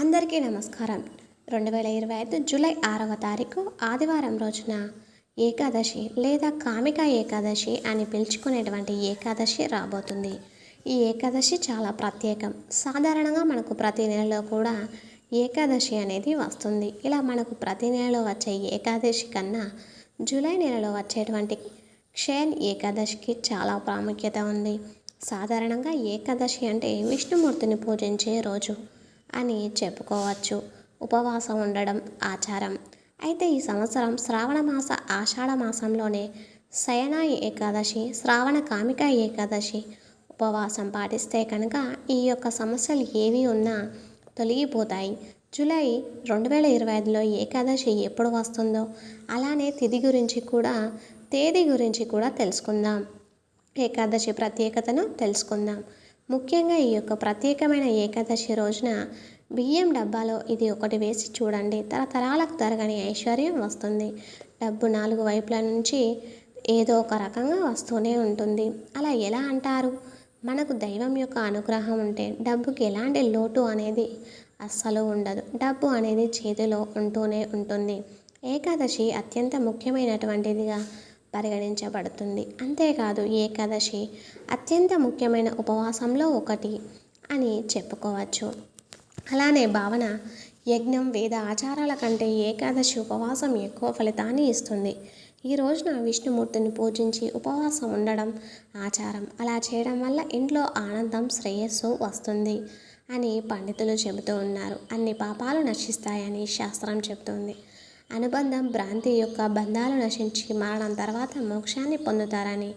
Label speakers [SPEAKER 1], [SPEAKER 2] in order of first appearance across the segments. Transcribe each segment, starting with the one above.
[SPEAKER 1] అందరికీ నమస్కారం. రెండు వేల ఇరవై ఐదు జూలై ఆరవ తారీఖు ఆదివారం రోజున ఏకాదశి లేదా కామిక ఏకాదశి అని పిలుచుకునేటువంటి ఏకాదశి రాబోతుంది. ఈ ఏకాదశి చాలా ప్రత్యేకం. సాధారణంగా మనకు ప్రతి నెలలో కూడా ఏకాదశి అనేది వస్తుంది. ఇలా మనకు ప్రతి నెలలో వచ్చే ఏకాదశి కన్నా జూలై నెలలో వచ్చేటువంటి క్షేన్ ఏకాదశికి చాలా ప్రాముఖ్యత ఉంది. సాధారణంగా ఏకాదశి అంటే విష్ణుమూర్తిని పూజించే రోజు. అని చెప్పుకోవచ్చు. ఉపవాసం ఉండడం ఆచారం. అయితే ఈ సంవత్సరం శ్రావణ మాస ఆషాఢ మాసంలోనే శయన ఏకాదశి శ్రావణ కామిక ఏకాదశి ఉపవాసం పాటిస్తే కనుక ఈ యొక్క సమస్యలు ఏవి ఉన్నా తొలగిపోతాయి. జూలై రెండు వేల ఇరవై ఐదులో ఏకాదశి ఎప్పుడు వస్తుందో అలానే తిథి గురించి కూడా తేదీ గురించి కూడా తెలుసుకుందాం. ఏకాదశి ప్రత్యేకతను తెలుసుకుందాం. ముఖ్యంగా ఈ యొక్క ప్రత్యేకమైన ఏకాదశి రోజున బియ్యం డబ్బాలో ఇది ఒకటి వేసి చూడండి. తరతరాలకు తరగని ఐశ్వర్యం వస్తుంది. డబ్బు నాలుగు వైపుల నుంచి ఏదో ఒక రకంగా వస్తూనే ఉంటుంది. అలా ఎలా అంటారు? మనకు దైవం యొక్క అనుగ్రహం ఉంటే డబ్బుకి ఎలాంటి లోటు అనేది అస్సలు ఉండదు. డబ్బు అనేది చేతిలో ఉంటూనే ఉంటుంది. ఏకాదశి అత్యంత ముఖ్యమైనటువంటిదిగా పరిగణించబడుతుంది. అంతేకాదు ఏకాదశి అత్యంత ముఖ్యమైన ఉపవాసంలో ఒకటి అని చెప్పుకోవచ్చు. అలానే భావన యజ్ఞం వేద ఆచారాల కంటే ఏకాదశి ఉపవాసం ఎక్కువ ఫలితాన్ని ఇస్తుంది. ఈ రోజున విష్ణుమూర్తిని పూజించి ఉపవాసం ఉండడం ఆచారం. అలా చేయడం వల్ల ఇంట్లో ఆనందం శ్రేయస్సు వస్తుంది అని పండితులు చెబుతూ ఉన్నారు. అన్ని పాపాలు నశిస్తాయని శాస్త్రం చెబుతుంది. అనుబంధం భ్రాంతి యొక్క బంధాలు నశించి మరణం తర్వాత మోక్షాన్ని పొందుతారని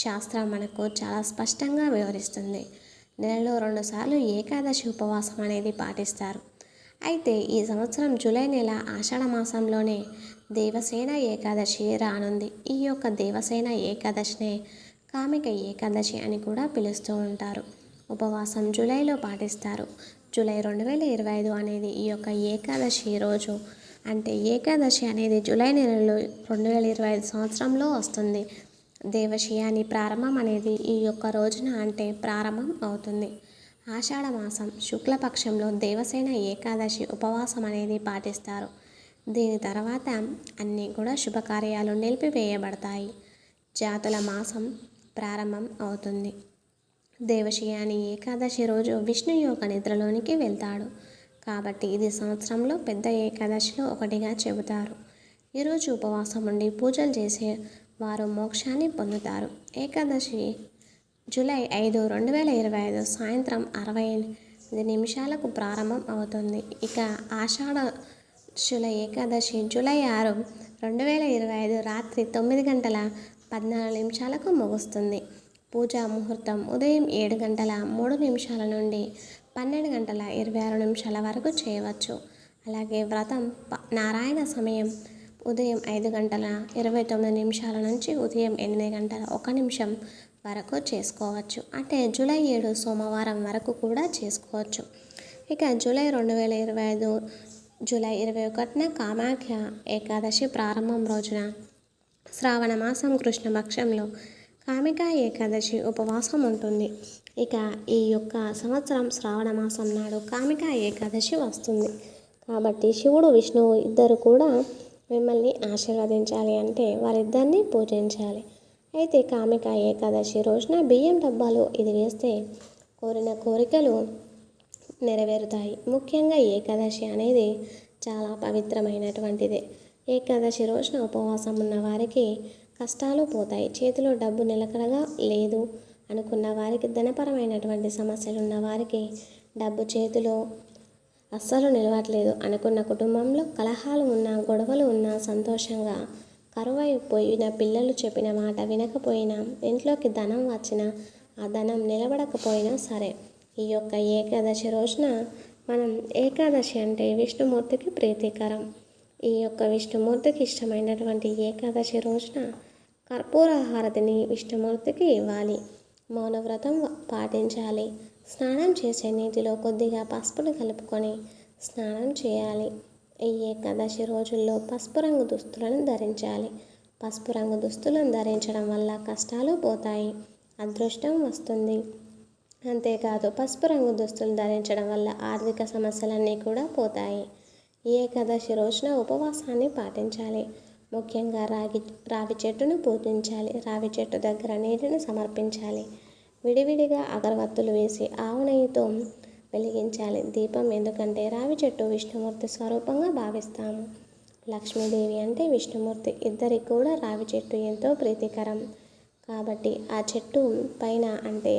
[SPEAKER 1] శాస్త్రం మనకు చాలా స్పష్టంగా వివరిస్తుంది. నెలలో రెండుసార్లు ఏకాదశి ఉపవాసం అనేది పాటిస్తారు. అయితే ఈ సంవత్సరం జూలై నెల ఆషాఢ మాసంలోనే దేవసేన ఏకాదశి రానుంది. ఈ యొక్క దేవసేన ఏకాదశినే కామిక ఏకాదశి అని కూడా పిలుస్తూ ఉంటారు. ఉపవాసం జూలైలో పాటిస్తారు. జూలై రెండు వేల ఇరవై ఐదు అనేది ఈ యొక్క ఏకాదశి రోజు అంటే ఏకాదశి అనేది జూలై నెలలో రెండు వేల ఇరవై ఐదు సంవత్సరంలో వస్తుంది. దేవశయాని ప్రారంభం అనేది ఈ యొక్క రోజున అంటే ప్రారంభం అవుతుంది. ఆషాఢ మాసం శుక్లపక్షంలో దేవసేన ఏకాదశి ఉపవాసం అనేది పాటిస్తారు. దీని తర్వాత అన్నీ కూడా శుభకార్యాలు నిలిపివేయబడతాయి. జాతుల మాసం ప్రారంభం అవుతుంది. దేవశయాని ఏకాదశి రోజు విష్ణు యొక్క నిద్రలోనికి వెళ్తాడు. కాబట్టి ఇది సంవత్సరంలో పెద్ద ఏకాదశిలో ఒకటిగా చెబుతారు. ఈరోజు ఉపవాసం ఉండి పూజలు చేసే వారు మోక్షాన్ని పొందుతారు. ఏకాదశి జూలై ఐదు రెండు వేల ఇరవై ఐదు సాయంత్రం అరవై ఎనిమిది నిమిషాలకు ప్రారంభం అవుతుంది. ఇక ఆషాఢ శుల ఏకాదశి జూలై ఆరు రెండు వేల ఇరవై ఐదు రాత్రి తొమ్మిది గంటల పద్నాలుగు నిమిషాలకు ముగుస్తుంది. పూజా ముహూర్తం ఉదయం ఏడు గంటల మూడు నిమిషాల నుండి పన్నెండు గంటల ఇరవై ఆరు నిమిషాల వరకు చేయవచ్చు. అలాగే వ్రతం ప- నారాయణ సమయం ఉదయం ఐదు గంటల ఇరవై తొమ్మిది నిమిషాల నుంచి ఉదయం ఎనిమిది గంటల ఒక నిమిషం వరకు చేసుకోవచ్చు. అంటే జూలై ఏడు సోమవారం వరకు కూడా చేసుకోవచ్చు. ఇక జూలై రెండు వేల ఇరవై ఐదు జూలై ఇరవై ఒకటిన కామాఖ్య ఏకాదశి ప్రారంభం రోజున శ్రావణ మాసం కృష్ణపక్షంలో కామిక ఏకాదశి ఉపవాసం ఉంటుంది. ఇక ఈ యొక్క సంవత్సరం శ్రావణ మాసం నాడు కామిక ఏకాదశి వస్తుంది. కాబట్టి శివుడు విష్ణువు ఇద్దరు కూడా మిమ్మల్ని ఆశీర్వదించాలి అంటే వారిద్దరిని పూజించాలి. అయితే కామిక ఏకాదశి రోజున బియ్యం డబ్బాలు ఇది వేస్తే కోరిన కోరికలు నెరవేరుతాయి. ముఖ్యంగా ఏకాదశి అనేది చాలా పవిత్రమైనటువంటిది. ఏకాదశి రోజున ఉపవాసం ఉన్న వారికి కష్టాలు పోతాయి. చేతిలో డబ్బు నిలకడగా లేదు అనుకున్న వారికి ధనపరమైనటువంటి సమస్యలు ఉన్న వారికి డబ్బు చేతిలో అస్సలు నిలవట్లేదు అనుకున్న కుటుంబంలో కలహాలు ఉన్నా గొడవలు ఉన్నా సంతోషంగా కరువైపోయిన పిల్లలు చెప్పిన మాట వినకపోయినా ఇంట్లోకి ధనం వచ్చినా ఆ ధనం నిలబడకపోయినా సరే ఈ యొక్క ఏకాదశి రోజున మనం ఏకాదశి అంటే విష్ణుమూర్తికి ప్రీతికరం. ఈ యొక్క విష్ణుమూర్తికి ఇష్టమైనటువంటి ఏకాదశి రోజున కర్పూర హారతిని విష్ణుమూర్తికి ఇవ్వాలి. మౌనవ్రతం పాటించాలి. స్నానం చేసే నీటిలో కొద్దిగా పసుపును కలుపుకొని స్నానం చేయాలి. ఈ ఏకాదశి రోజుల్లో పసుపు రంగు దుస్తులను ధరించాలి. పసుపు రంగు దుస్తులను ధరించడం వల్ల కష్టాలు పోతాయి. అదృష్టం వస్తుంది. అంతేకాదు పసుపు రంగు దుస్తులు ధరించడం వల్ల ఆర్థిక సమస్యలన్నీ కూడా పోతాయి. ఏకాదశి రోజున ఉపవాసాన్ని పాటించాలి. ముఖ్యంగా రాగి రావి చెట్టును పూజించాలి. రావి చెట్టు దగ్గర నీటిని సమర్పించాలి. విడివిడిగా అగరవత్తులు వేసి ఆవు నెయ్యితో వెలిగించాలి. దీపం ఎందుకంటే రావి చెట్టు విష్ణుమూర్తి స్వరూపంగా భావిస్తాము. లక్ష్మీదేవి అంటే విష్ణుమూర్తి. ఇద్దరికి కూడా రావి చెట్టు ఎంతో ప్రీతికరం. కాబట్టి ఆ చెట్టు పైన అంటే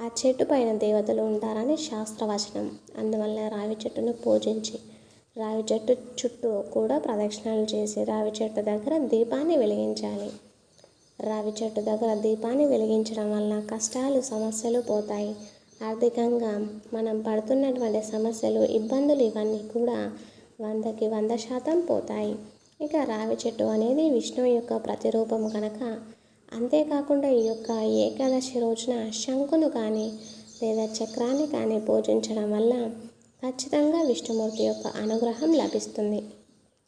[SPEAKER 1] ఆ చెట్టు పైన దేవతలు ఉంటారని శాస్త్రవచనం. అందువల్ల రావి చెట్టును పూజించి రావి చెట్టు చుట్టూ కూడా ప్రదక్షిణాలు చేసి రావి చెట్టు దగ్గర దీపాన్ని వెలిగించాలి. రావి చెట్టు దగ్గర దీపాన్ని వెలిగించడం వల్ల కష్టాలు సమస్యలు పోతాయి. ఆర్థికంగా మనం పడుతున్నటువంటి సమస్యలు ఇబ్బందులు ఇవన్నీ కూడా వందకి వంద శాతం పోతాయి. ఇక రావి చెట్టు అనేది విష్ణువు యొక్క ప్రతిరూపం కనుక అంతేకాకుండా ఈ యొక్క ఏకాదశి రోజున శంకును కానీ లేదా చక్రాన్ని కానీ పూజించడం వల్ల ఖచ్చితంగా విష్ణుమూర్తి యొక్క అనుగ్రహం లభిస్తుంది.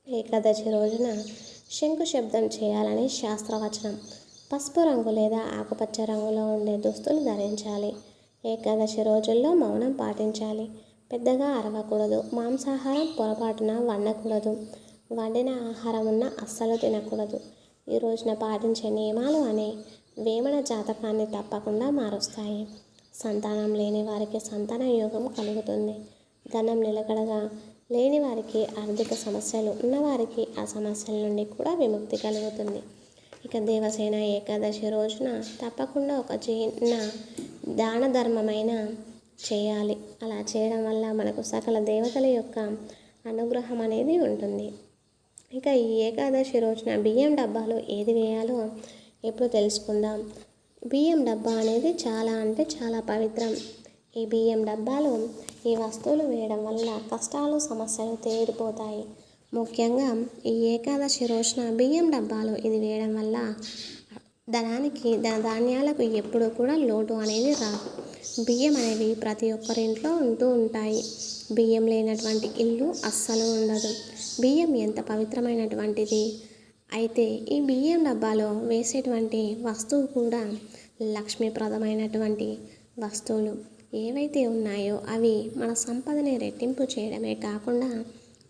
[SPEAKER 1] ఏకాదశి రోజున శంకు శబ్దం చేయాలని శాస్త్రవచనం. పసుపు రంగు లేదా ఆకుపచ్చ రంగులో ఉండే దుస్తులు ధరించాలి. ఏకాదశి రోజుల్లో మౌనం పాటించాలి. పెద్దగా అరవకూడదు. మాంసాహారం పొరపాటున వండకూడదు. వండిన ఆహారం ఉన్న అస్సలు తినకూడదు. ఈ రోజున పాటించే నియమాలు అనే వేమన జాతకాన్ని తప్పకుండా మారుస్తాయి. సంతానం లేని వారికి సంతాన యోగం కలుగుతుంది. ధనం నిలకడగా లేని వారికి ఆర్థిక సమస్యలు ఉన్నవారికి ఆ సమస్యల నుండి కూడా విముక్తి కలుగుతుంది. ఇక దేవసేన ఏకాదశి రోజున తప్పకుండా ఒక చిన్న దాన ధర్మమైన చేయాలి. అలా చేయడం వల్ల మనకు సకల దేవతల యొక్క అనుగ్రహం అనేది ఉంటుంది. ఇక ఈ ఏకాదశి రోజున బియ్యం డబ్బాలో ఏది వేయాలో ఎప్పుడు తెలుసుకుందాం. బియ్యం డబ్బా అనేది చాలా అంటే చాలా పవిత్రం. ఈ బియ్యం డబ్బాలో ఈ వస్తువులు వేయడం వల్ల కష్టాలు సమస్యలు తీరిపోతాయి ముఖ్యంగా ఈ ఏకాదశి రోజున బియ్యం డబ్బాలో ఇది వేయడం వల్ల ధనానికి ధన ధాన్యాలకు ఎప్పుడూ కూడా లోటు అనేది రాదు. బియ్యం అనేవి ప్రతి ఒక్కరింట్లో ఉంటూ ఉంటాయి. బియ్యం లేనటువంటి ఇల్లు అస్సలు ఉండదు. బియ్యం ఎంత పవిత్రమైనటువంటిది? అయితే ఈ బియ్యం డబ్బాలో వేసేటువంటి వస్తువు కూడా లక్ష్మీప్రదమైనటువంటి వస్తువులు. ఏవైతే ఉన్నాయో అవి మన సంపదని రెట్టింపు చేయడమే కాకుండా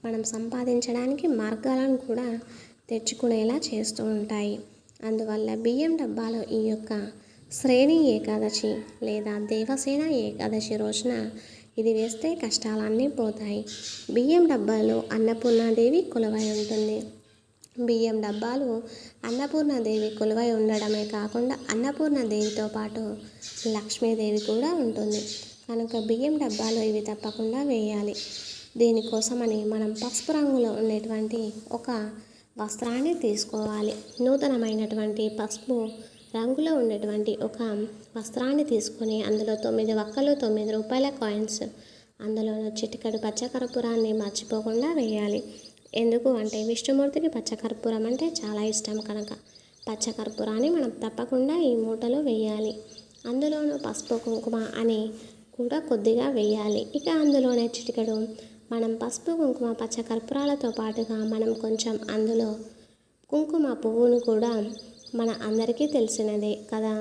[SPEAKER 1] మనం సంపాదించడానికి మార్గాలను కూడా తెచ్చుకునేలా చేస్తూ ఉంటాయి. అందువల్ల బియ్యం డబ్బాలో ఈ యొక్క శ్రేణి ఏకాదశి లేదా దేవసేన ఏకాదశి రోజున ఇది వేస్తే కష్టాలన్నీ పోతాయి. బియ్యం డబ్బాలో అన్నపూర్ణాదేవి కొలువై ఉంటుంది. బియ్యం డబ్బాలు అన్నపూర్ణాదేవి కొలువై ఉండడమే కాకుండా అన్నపూర్ణాదేవితో పాటు లక్ష్మీదేవి కూడా ఉంటుంది. కనుక బియ్యం డబ్బాలు ఇవి తప్పకుండా వేయాలి. దీనికోసమని మనం పసుపు రంగులో ఉండేటువంటి ఒక వస్త్రాన్ని తీసుకోవాలి. నూతనమైనటువంటి పసుపు రంగులో ఉండేటువంటి ఒక వస్త్రాన్ని తీసుకొని అందులో తొమ్మిది వక్కలు తొమ్మిది రూపాయల కాయిన్స్ అందులో చిటికడు పచ్చకర్పూరాన్ని మర్చిపోకుండా వేయాలి. ఎందుకు అంటే విష్ణుమూర్తికి పచ్చకర్పూరం అంటే చాలా ఇష్టం కనుక. పచ్చకర్పూరాన్ని మనం తప్పకుండా ఈ మూటలో వేయాలి. అందులోనూ పసుపు కుంకుమ అని కూడా కొద్దిగా వేయాలి. ఇక అందులోనే చిటికెడు. మనం పసుపు కుంకుమ పచ్చకర్పూరాలతో పాటుగా మనం కొంచెం అందులో కుంకుమ పువ్వును కూడా మన అందరికీ తెలిసినదే కదా.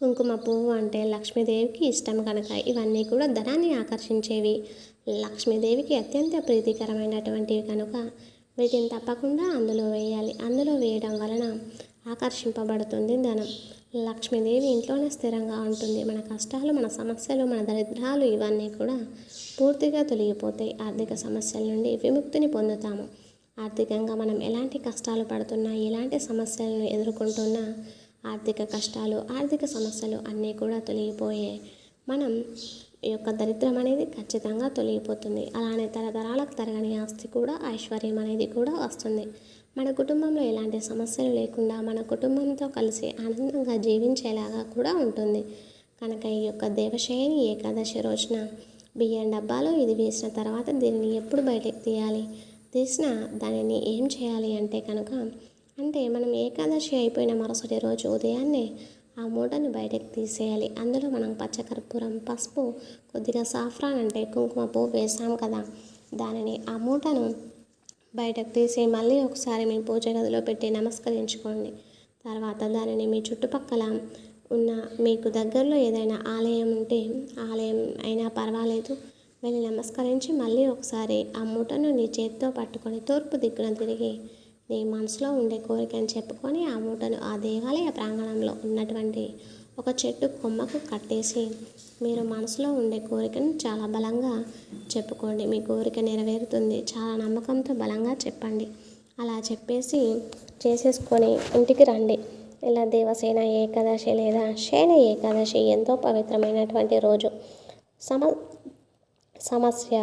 [SPEAKER 1] కుంకుమ పువ్వు అంటే లక్ష్మీదేవికి ఇష్టం కనుక ఇవన్నీ కూడా ధనాన్ని ఆకర్షించేవి. లక్ష్మీదేవికి అత్యంత ప్రీతికరమైనటువంటివి కనుక వీటిని తప్పకుండా అందులో వేయాలి. అందులో వేయడం వలన ఆకర్షింపబడుతుంది ధనం. లక్ష్మీదేవి ఇంట్లోనే స్థిరంగా ఉంటుంది. మన కష్టాలు మన సమస్యలు మన దరిద్రాలు ఇవన్నీ కూడా పూర్తిగా తొలగిపోతాయి. ఆర్థిక సమస్యల నుండి విముక్తిని పొందుతాము. ఆర్థికంగా మనం ఎలాంటి కష్టాలు పడుతున్నా ఎలాంటి సమస్యలను ఎదుర్కొంటున్నా ఆర్థిక కష్టాలు ఆర్థిక సమస్యలు అన్నీ కూడా తొలగిపోయే మనం ఈ యొక్క దరిద్రం అనేది ఖచ్చితంగా తొలగిపోతుంది. అలానే తరతరాలకు తరగని ఆస్తి కూడా ఐశ్వర్యం అనేది కూడా వస్తుంది. మన కుటుంబంలో ఎలాంటి సమస్యలు లేకుండా మన కుటుంబంతో కలిసి ఆనందంగా జీవించేలాగా కూడా ఉంటుంది. కనుక ఈ యొక్క దేవశయని ఏకాదశి రోజున బియ్యం డబ్బాలో ఇది వేసిన తర్వాత దీనిని ఎప్పుడు బయటకు తీయాలి? తీసిన దానిని ఏం చేయాలి అంటే కనుక అంటే మనం ఏకాదశి అయిపోయిన మరుసటి రోజు ఉదయాన్నే ఆ మూటని బయటకు తీసేయాలి. అందులో మనం పచ్చకర్పూరం పసుపు కొద్దిగా సాఫ్రాన్ అంటే కుంకుమ పువ్వు వేసాం కదా. దానిని ఆ మూటను బయటకు తీసి మళ్ళీ ఒకసారి మీ పూజ గదిలో పెట్టి నమస్కరించుకోండి. తర్వాత దానిని మీ చుట్టుపక్కల ఉన్న మీకు దగ్గరలో ఏదైనా ఆలయం ఉంటే ఆలయం అయినా పర్వాలేదు. వెళ్ళి నమస్కరించి మళ్ళీ ఒకసారి ఆ మూటను నీ చేతితో పట్టుకొని తూర్పు దిక్కున తిరిగి నీ మనసులో ఉండే కోరికని చెప్పుకొని ఆ మూటను ఆ దేవాలయ ప్రాంగణంలో ఉన్నటువంటి ఒక చెట్టు కొమ్మకు కట్టేసి మీరు మనసులో ఉండే కోరికను చాలా బలంగా చెప్పుకోండి. మీ కోరిక నెరవేరుతుంది. చాలా నమ్మకంతో బలంగా చెప్పండి. అలా చెప్పేసి చేసేసుకొని ఇంటికి రండి. ఇలా దేవసేన ఏకాదశి లేదా శయన ఏకాదశి ఎంతో పవిత్రమైనటువంటి రోజు. సమ సమస్య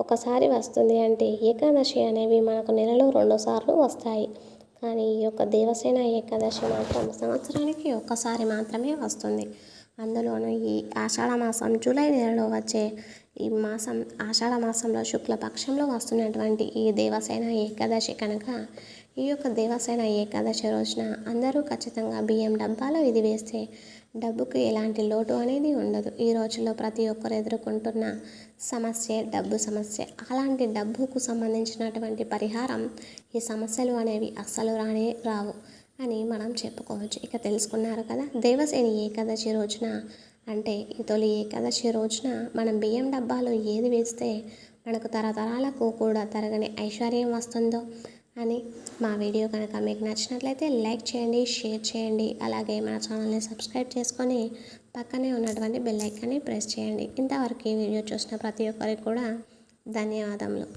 [SPEAKER 1] ఒకసారి వస్తుంది అంటే ఏకాదశి అనేవి మనకు నెలలో రెండుసార్లు వస్తాయి. కానీ ఈ యొక్క దేవసేన ఏకాదశి మాత్రం సంవత్సరానికి ఒక్కసారి మాత్రమే వస్తుంది. అందులోనూ ఈ ఆషాఢ మాసం జూలై నెలలో వచ్చే ఈ మాసం ఆషాఢ మాసంలో శుక్లపక్షంలో వస్తున్నటువంటి ఈ దేవసేన ఏకాదశి కనుక ఈ యొక్క దేవసేన ఏకాదశి రోజున అందరూ ఖచ్చితంగా బియ్యం డబ్బాలో ఇది వేస్తే డబ్బుకు ఎలాంటి లోటు అనేది ఉండదు. ఈ రోజుల్లో ప్రతి ఒక్కరు ఎదుర్కొంటున్న సమస్య డబ్బు సమస్య. అలాంటి డబ్బుకు సంబంధించినటువంటి పరిహారం ఈ సమస్యలు అనేవి అస్సలు రానే రావు అని మనం చెప్పుకోవచ్చు. ఇక తెలుసుకున్నారు కదా దేవసేని ఏకాదశి రోజున అంటే ఈ తొలి ఏకాదశి రోజున మనం బియ్యం డబ్బాలో ఏది వేస్తే మనకు తరతరాలకు కూడా తరగని ఐశ్వర్యం వస్తుందో అని మా వీడియో కనుక మీకు నచ్చినట్లయితే లైక్ చేయండి షేర్ చేయండి అలాగే మా ఛానల్ని సబ్స్క్రైబ్ చేసుకొని పక్కనే ఉన్నటువంటి బెల్ ఐకాన్ని ప్రెస్ చేయండి. ఇంతవరకు ఈ వీడియో చూసిన ప్రతి ఒక్కరికి కూడా ధన్యవాదములు.